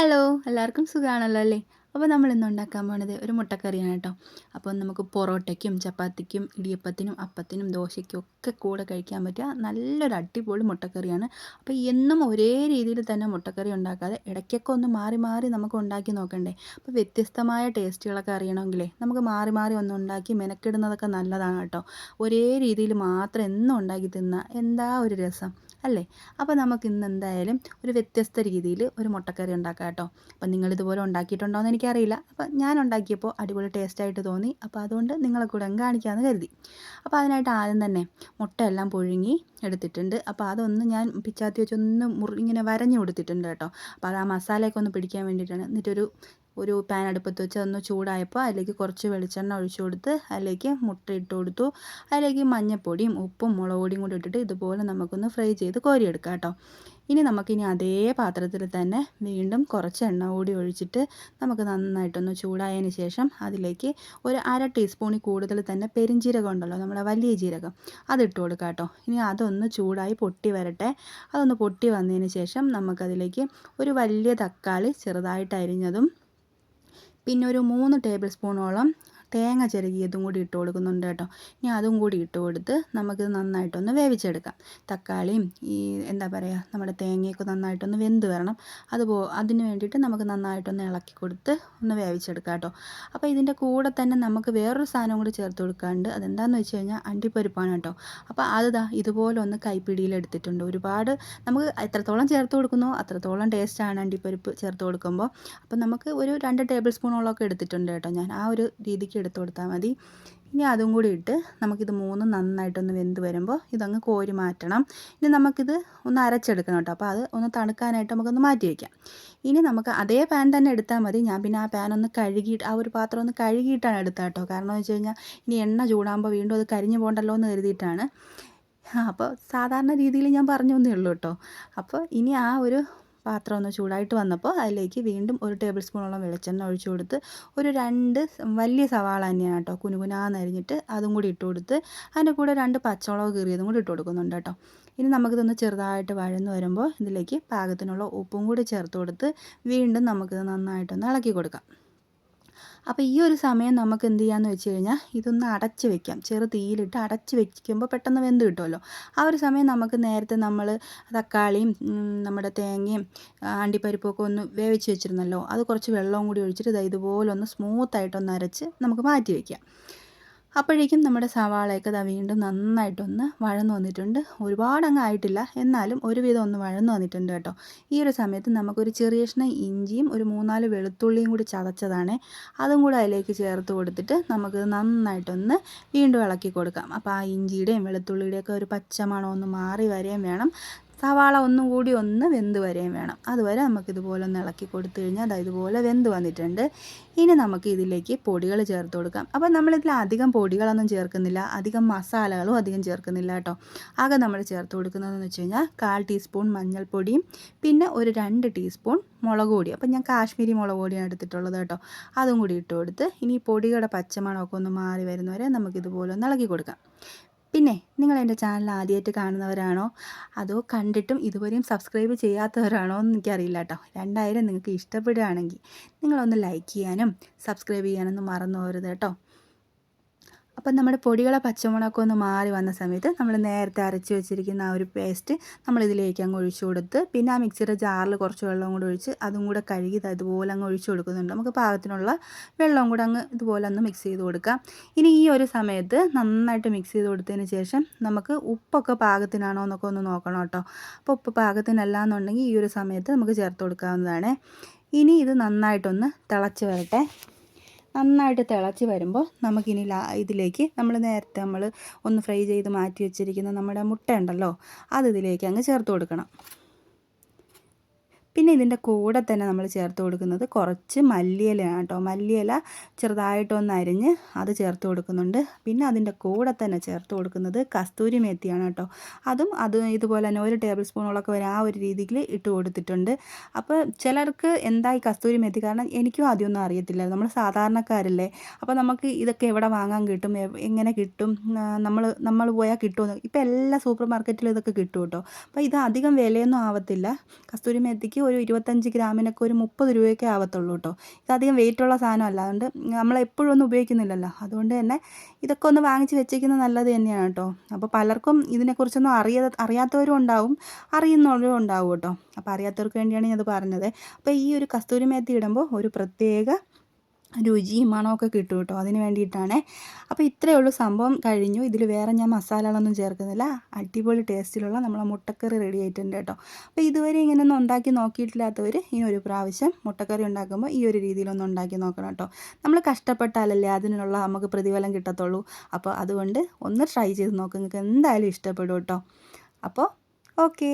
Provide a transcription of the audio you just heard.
Hello എല്ലാവർക്കും സുഖമാണല്ലോ അല്ലേ? അപ്പോൾ നമ്മൾ ഇന്ന് ഉണ്ടാക്കാൻ പോണത് ഒരു മുട്ടക്കറിയാണ് കേട്ടോ. അപ്പോൾ നമുക്ക് പൊറോട്ടയ്ക്കും ചപ്പാത്തിക്കും ഇടിയപ്പത്തിനും അപ്പത്തിനും ദോശയ്ക്കും ഒക്കെ കൂടെ കഴിക്കാൻ പറ്റുക നല്ലൊരു അടിപൊളി മുട്ടക്കറിയാണ്. അപ്പോൾ എന്നും ഒരേ രീതിയിൽ തന്നെ മുട്ടക്കറി ഉണ്ടാക്കാതെ ഇടയ്ക്കൊക്കെ ഒന്ന് മാറി മാറി നമുക്ക് ഉണ്ടാക്കി നോക്കണ്ടേ? അപ്പോൾ വ്യത്യസ്തമായ ടേസ്റ്റുകളൊക്കെ അറിയണമെങ്കിലേ നമുക്ക് മാറി മാറി ഒന്ന് ഉണ്ടാക്കി മെനക്കിടുന്നതൊക്കെ നല്ലതാണ് കേട്ടോ. ഒരേ രീതിയിൽ മാത്രം എന്നും ഉണ്ടാക്കി തിന്നാൽ എന്താ ഒരു രസം? അല്ലേ? അപ്പോൾ നമുക്ക് ഇന്ന് എന്തായാലും ഒരു വ്യത്യസ്ത രീതിയിൽ ഒരു മുട്ടക്കറി ഉണ്ടാക്കാം കേട്ടോ. അപ്പം നിങ്ങളിതുപോലെ ഉണ്ടാക്കിയിട്ടുണ്ടോ എന്ന് എനിക്കറിയില്ല. അപ്പം ഞാൻ ഉണ്ടാക്കിയപ്പോൾ അടിപൊളി ടേസ്റ്റായിട്ട് തോന്നി. അപ്പോൾ അതുകൊണ്ട് നിങ്ങളെ കൂടെ കാണിക്കാമെന്ന് കരുതി. അപ്പോൾ അതിനായിട്ട് ആദ്യം തന്നെ മുട്ടയെല്ലാം പുഴുങ്ങി എടുത്തിട്ടുണ്ട്. അപ്പോൾ അതൊന്ന് ഞാൻ പിച്ചാത്തി വെച്ചൊന്ന് മുറി ഇങ്ങനെ വരഞ്ഞു കൊടുത്തിട്ടുണ്ട് കേട്ടോ. അപ്പോൾ അത് ആ മസാലയൊക്കെ ഒന്ന് പിടിക്കാൻ വേണ്ടിയിട്ടാണ്. എന്നിട്ടൊരു ഒരു പാൻ അടുപ്പത്ത് വെച്ച് അതൊന്ന് ചൂടായപ്പോൾ അതിലേക്ക് കുറച്ച് വെളിച്ചെണ്ണ ഒഴിച്ചു കൊടുത്ത് അതിലേക്ക് മുട്ട ഇട്ട് കൊടുത്തു. അതിലേക്ക് മഞ്ഞൾപ്പൊടിയും ഉപ്പും മുളക് പൊടിയും കൂടി ഇട്ടിട്ട് ഇതുപോലെ നമുക്കൊന്ന് ഫ്രൈ ചെയ്ത് കോരിയെടുക്കാം കേട്ടോ. ഇനി നമുക്കിനി അതേ പാത്രത്തിൽ തന്നെ വീണ്ടും കുറച്ച് എണ്ണ കൂടി ഒഴിച്ചിട്ട് നമുക്ക് നന്നായിട്ടൊന്ന് ചൂടായതിന് ശേഷം അതിലേക്ക് ഒരു അര ടീസ്പൂണിൽ കൂടുതൽ തന്നെ പെരിഞ്ജീരകം ഉണ്ടല്ലോ നമ്മുടെ വലിയ ജീരകം അതിട്ട് കൊടുക്കാം കേട്ടോ. ഇനി അതൊന്ന് ചൂടായി പൊട്ടി വരട്ടെ. അതൊന്ന് പൊട്ടി വന്നതിന് ശേഷം നമുക്കതിലേക്ക് ഒരു വലിയ തക്കാളി ചെറുതായിട്ട് അരിഞ്ഞതും പിന്നെ ഒരു മൂന്ന് ടേബിൾ സ്പൂണോളം തേങ്ങ ചിരകിയതും കൂടി ഇട്ട് കൊടുക്കുന്നുണ്ട് കേട്ടോ. ഇനി അതും കൂടി ഇട്ട് കൊടുത്ത് നമുക്കിത് നന്നായിട്ടൊന്ന് വേവിച്ചെടുക്കാം. തക്കാളിയും ഈ എന്താ പറയുക നമ്മുടെ തേങ്ങയൊക്കെ നന്നായിട്ടൊന്ന് വെന്ത് വരണം. അതുപോ അതിന് വേണ്ടിയിട്ട് നമുക്ക് നന്നായിട്ടൊന്ന് ഇളക്കി കൊടുത്ത് ഒന്ന് വേവിച്ചെടുക്കാം കേട്ടോ. അപ്പോൾ ഇതിന്റെ കൂടെ തന്നെ നമുക്ക് വേറൊരു സാധനം കൂടി ചേർത്ത് കൊടുക്കാണ്ട് അതെന്താണെന്ന് വെച്ച് കഴിഞ്ഞാൽ അണ്ടിപ്പരിപ്പാണ് കേട്ടോ. അപ്പോൾ അത് ദാ ഇതുപോലെ ഒന്ന് കൈപ്പിടിയിൽ എടുത്തിട്ടുണ്ട്. ഒരുപാട് നമുക്ക് എത്രത്തോളം ചേർത്ത് കൊടുക്കുന്നോ അത്രത്തോളം ടേസ്റ്റാണ് അണ്ടിപ്പരിപ്പ് ചേർത്ത് കൊടുക്കുമ്പോൾ. അപ്പോൾ നമുക്ക് ഒരു രണ്ട് ടേബിൾ സ്പൂണോളമൊക്കെ എടുത്തിട്ടുണ്ട് കേട്ടോ ഞാൻ ആ ഒരു രീതിക്ക് എടുത്ത് കൊടുത്താൽ മതി. ഇനി അതും കൂടി ഇട്ട് നമുക്കിത് മൂന്നും നന്നായിട്ടൊന്ന് വെന്ത് വരുമ്പോൾ ഇതങ്ങ് കോരി മാറ്റണം. ഇനി നമുക്കിത് ഒന്ന് അരച്ചെടുക്കണം കേട്ടോ. അപ്പോൾ അത് ഒന്ന് തണുക്കാനായിട്ട് നമുക്കൊന്ന് മാറ്റി വയ്ക്കാം. ഇനി നമുക്ക് അതേ പാൻ തന്നെ എടുത്താൽ മതി. ഞാൻ പിന്നെ ആ പാൻ ഒന്ന് കഴുകിയിട്ട് ആ ഒരു പാത്രം ഒന്ന് കഴുകിയിട്ടാണ് എടുത്തത് കേട്ടോ. കാരണം എന്ന് വെച്ച് കഴിഞ്ഞാൽ ഇനി എണ്ണ ചൂടാകുമ്പോൾ വീണ്ടും അത് കരിഞ്ഞു പോകണ്ടല്ലോ എന്ന് കരുതിയിട്ടാണ്. അപ്പോൾ സാധാരണ രീതിയിൽ ഞാൻ പറഞ്ഞു തന്നേ ഉള്ളൂ കേട്ടോ. അപ്പോൾ ഇനി ആ ഒരു പാത്രം ഒന്ന് ചൂടായിട്ട് വന്നപ്പോൾ അതിലേക്ക് വീണ്ടും ഒരു ടേബിൾ സ്പൂണോളം വെളിച്ചെണ്ണ ഒഴിച്ചു കൊടുത്ത് ഒരു രണ്ട് വലിയ സവാള തന്നെയാണ് കേട്ടോ കുനുകുനാന്ന് അരിഞ്ഞിട്ട് അതും കൂടി ഇട്ട് കൊടുത്ത് അതിന്റെ കൂടെ രണ്ട് പച്ചമുളക് കീറിയതും കൂടി ഇട്ട് കൊടുക്കുന്നുണ്ട് കേട്ടോ. ഇനി നമുക്കിതൊന്ന് ചെറുതായിട്ട് വഴന്ന് വരുമ്പോൾ ഇതിലേക്ക് പാകത്തിനുള്ള ഉപ്പും കൂടി ചേർത്ത് കൊടുത്ത് വീണ്ടും നമുക്കിത് നന്നായിട്ടൊന്ന് ഇളക്കി കൊടുക്കാം. അപ്പോൾ ഈ ഒരു സമയം നമുക്ക് എന്ത് ചെയ്യാമെന്ന് വെച്ച് കഴിഞ്ഞാൽ ഇതൊന്ന് അടച്ച് വെക്കാം. ചെറു തീയിലിട്ട് അടച്ച് വെക്കുമ്പോൾ പെട്ടെന്ന് വെന്ത് കിട്ടുമല്ലോ ആ ഒരു സമയം നമുക്ക് നേരത്തെ നമ്മൾ തക്കാളിയും നമ്മുടെ തേങ്ങയും അണ്ടിപ്പരിപ്പൊക്കെ ഒന്ന് വേവിച്ച് വെച്ചിരുന്നല്ലോ. അത് കുറച്ച് വെള്ളവും കൂടി ഒഴിച്ചിട്ട് ഇതുപോലെ ഒന്ന് സ്മൂത്തായിട്ടൊന്ന് അരച്ച് നമുക്ക് മാറ്റി വയ്ക്കാം അപ്പോഴേക്കും നമ്മുടെ സവാളയൊക്കെ ദാ വീണ്ടും നന്നായിട്ടൊന്ന് വഴന്നു വന്നിട്ടുണ്ട്. ഒരുപാട് അങ്ങ് ആയിട്ടില്ല. എന്നാലും ഒരുവിധം ഒന്ന് വഴന്നു വന്നിട്ടുണ്ട് കേട്ടോ. ഈ ഒരു സമയത്ത് നമുക്കൊരു ചെറിയ കഷ്ണം ഇഞ്ചിയും ഒരു മൂന്നാൽ വെളുത്തുള്ളിയും കൂടി ചതച്ചതാണ്. അതും കൂടെ അതിലേക്ക് ചേർത്ത് കൊടുത്തിട്ട് നമുക്ക് നന്നായിട്ടൊന്ന് വീണ്ടും ഇളക്കി കൊടുക്കാം. അപ്പോൾ ആ ഇഞ്ചിയുടെയും വെളുത്തുള്ളിയുടെയൊക്കെ ഒരു പച്ചമണം ഒന്ന് മാറി വരെയും വേണം. സവാള ഒന്നും കൂടി ഒന്ന് വെന്ത് വരെയും വേണം. അതുവരെ നമുക്കിതുപോലെ ഒന്ന് ഇളക്കി കൊടുത്തു കഴിഞ്ഞാൽ അത് ഇതുപോലെ വെന്ത് വന്നിട്ടുണ്ട്. ഇനി നമുക്ക് ഇതിലേക്ക് പൊടികൾ ചേർത്ത് കൊടുക്കാം. അപ്പോൾ നമ്മളിതിൽ അധികം പൊടികളൊന്നും ചേർക്കുന്നില്ല. അധികം മസാലകളും അധികം ചേർക്കുന്നില്ല കേട്ടോ. ആകെ നമ്മൾ ചേർത്ത് കൊടുക്കുന്നതെന്ന് വെച്ച് കഴിഞ്ഞാൽ കാൽ ടീസ്പൂൺ മഞ്ഞൾപ്പൊടിയും പിന്നെ ഒരു രണ്ട് ടീസ്പൂൺ മുളക് പൊടി അപ്പം ഞാൻ കാശ്മീരി മുളക് പൊടിയാണ് എടുത്തിട്ടുള്ളത് കേട്ടോ. അതും കൂടി ഇട്ട് കൊടുത്ത് ഇനി പൊടിയുടെ പച്ചമണമൊക്കെ ഒന്ന് മാറി വരുന്നവരെ നമുക്കിതുപോലെ ഒന്ന് ഇളക്കി കൊടുക്കാം. പിന്നെ നിങ്ങൾ എന്റെ ചാനൽ ആദ്യമായിട്ട് കാണുന്നവരാണോ? അതോ കണ്ടിട്ടും ഇതുവരെയും സബ്സ്ക്രൈബ് ചെയ്യാത്തവരാണോ എന്ന് എനിക്കറിയില്ല കേട്ടോ രണ്ടായിരം നിങ്ങൾക്ക് ഇഷ്ടപ്പെടുകയാണെങ്കിൽ നിങ്ങളൊന്ന് ലൈക്ക് ചെയ്യാനും സബ്സ്ക്രൈബ് ചെയ്യാനൊന്നും മറന്നു പോകരുത് കേട്ടോ അപ്പം നമ്മുടെ പൊടികളെ പച്ചമുളകൊക്കെ ഒന്ന് മാറി വന്ന സമയത്ത് നമ്മൾ നേരത്തെ അരച്ച് വെച്ചിരിക്കുന്ന ആ ഒരു പേസ്റ്റ് നമ്മൾ ഇതിലേക്ക് അങ്ങ് ഒഴിച്ചു കൊടുത്ത് പിന്നെ ആ മിക്സിയുടെ ജാറിൽ കുറച്ച് വെള്ളം കൂടെ ഒഴിച്ച് അതും കൂടെ കഴുകി അതുപോലെ അങ്ങ് ഒഴിച്ചു കൊടുക്കുന്നുണ്ട്. നമുക്ക് പാകത്തിനുള്ള വെള്ളം കൂടെ അങ്ങ് ഇതുപോലെ ഒന്ന് മിക്സ് ചെയ്ത് കൊടുക്കാം. ഇനി ഈ ഒരു സമയത്ത് നന്നായിട്ട് മിക്സ് ചെയ്ത് കൊടുത്തതിന് ശേഷം നമുക്ക് ഉപ്പൊക്കെ പാകത്തിനാണോ എന്നൊക്കെ ഒന്ന് നോക്കണം കേട്ടോ. അപ്പോൾ ഉപ്പ് പാകത്തിനല്ല എന്നുണ്ടെങ്കിൽ ഈ ഒരു സമയത്ത് നമുക്ക് ചേർത്ത് കൊടുക്കാവുന്നതാണ്. ഇനി ഇത് നന്നായിട്ടൊന്ന് തിളച്ച് വരട്ടെ. നന്നായിട്ട് തിളച്ച് വരുമ്പോൾ നമുക്കിനി ഇതിലേക്ക് നമ്മൾ നേരത്തെ നമ്മൾ ഒന്ന് ഫ്രൈ ചെയ്ത് മാറ്റി വെച്ചിരിക്കുന്ന നമ്മുടെ മുട്ട ഉണ്ടല്ലോ അത് ഇതിലേക്ക് അങ്ങ് ചേർത്ത് കൊടുക്കണം. പിന്നെ ഇതിന്റെ കൂടെ തന്നെ നമ്മൾ ചേർത്ത് കൊടുക്കുന്നത് കുറച്ച് മല്ലിയിലയാണ് കേട്ടോ. മല്ലിയില ചെറുതായിട്ടൊന്ന് അരിഞ്ഞ് അത് ചേർത്ത് കൊടുക്കുന്നുണ്ട്. പിന്നെ അതിന്റെ കൂടെ തന്നെ ചേർത്ത് കൊടുക്കുന്നത് കസ്തൂരി മേത്തിയാണ് കേട്ടോ. അതും അത് ഇതുപോലെ തന്നെ ഒരു ടേബിൾ സ്പൂണോളൊക്കെ വരെ ആ ഒരു രീതിയിൽ ഇട്ട് കൊടുത്തിട്ടുണ്ട്. അപ്പോൾ ചിലർക്ക് എന്തായി കസ്തൂരി മേത്തി? കാരണം എനിക്കും ആദ്യമൊന്നും അറിയത്തില്ല നമ്മൾ സാധാരണക്കാരല്ലേ. അപ്പോൾ നമുക്ക് ഇതൊക്കെ എവിടെ വാങ്ങാൻ കിട്ടും? എങ്ങനെ കിട്ടും? നമ്മൾ നമ്മൾ പോയാൽ കിട്ടുമെന്ന്. ഇപ്പോൾ എല്ലാ സൂപ്പർ മാർക്കറ്റിലും ഇതൊക്കെ കിട്ടും കേട്ടോ. അപ്പോൾ ഇത് അധികം വിലയൊന്നും ആവത്തില്ല. കസ്തൂരി മേത്തിക്ക് ഒരു ഇരുപത്തഞ്ച് ഗ്രാമിനൊക്കെ ഒരു മുപ്പത് രൂപയൊക്കെ ആവത്തുള്ളൂ കേട്ടോ. ഇതധികം വെയിറ്റുള്ള സാധനമല്ല. അതുകൊണ്ട് നമ്മൾ എപ്പോഴും ഒന്നും ഉപയോഗിക്കുന്നില്ലല്ലോ. അതുകൊണ്ട് തന്നെ ഇതൊക്കെ ഒന്ന് വാങ്ങിച്ച് വെച്ചേക്കുന്നത് നല്ലത് തന്നെയാണ് കേട്ടോ. അപ്പോൾ പലർക്കും ഇതിനെക്കുറിച്ചൊന്നും അറിയാ അറിയാത്തവരും ഉണ്ടാവും അറിയുന്നവരും ഉണ്ടാവും കേട്ടോ. അപ്പോൾ അറിയാത്തവർക്ക് വേണ്ടിയാണ് ഞാനത് പറഞ്ഞത്. അപ്പോൾ ഈ ഒരു കസ്തൂരി മേത്തി ഇടുമ്പോൾ ഒരു പ്രത്യേക രുചിയും മണമൊക്കെ കിട്ടും കേട്ടോ അതിന് വേണ്ടിയിട്ടാണ്. അപ്പോൾ ഇത്രയേ ഉള്ളൂ സംഭവം കഴിഞ്ഞു. ഇതിൽ വേറെ ഞാൻ മസാലകളൊന്നും ചേർക്കുന്നില്ല. അടിപൊളി ടേസ്റ്റിലുള്ള നമ്മളെ മുട്ടക്കറി റെഡി ആയിട്ടുണ്ട് കേട്ടോ. അപ്പോൾ ഇതുവരെ ഇങ്ങനെയൊന്നും ഉണ്ടാക്കി നോക്കിയിട്ടില്ലാത്തവർ ഇനി ഒരു പ്രാവശ്യം മുട്ടക്കറി ഉണ്ടാക്കുമ്പോൾ ഈ ഒരു രീതിയിലൊന്നും ഉണ്ടാക്കി നോക്കണം കേട്ടോ. നമ്മൾ കഷ്ടപ്പെട്ടാലല്ലേ അതിനുള്ള നമുക്ക് പ്രതിഫലം കിട്ടത്തുള്ളൂ. അപ്പോൾ അതുകൊണ്ട് ഒന്ന് ട്രൈ ചെയ്ത് നോക്കുക നിങ്ങൾക്ക് എന്തായാലും ഇഷ്ടപ്പെടും കേട്ടോ. അപ്പോൾ ഓക്കേ.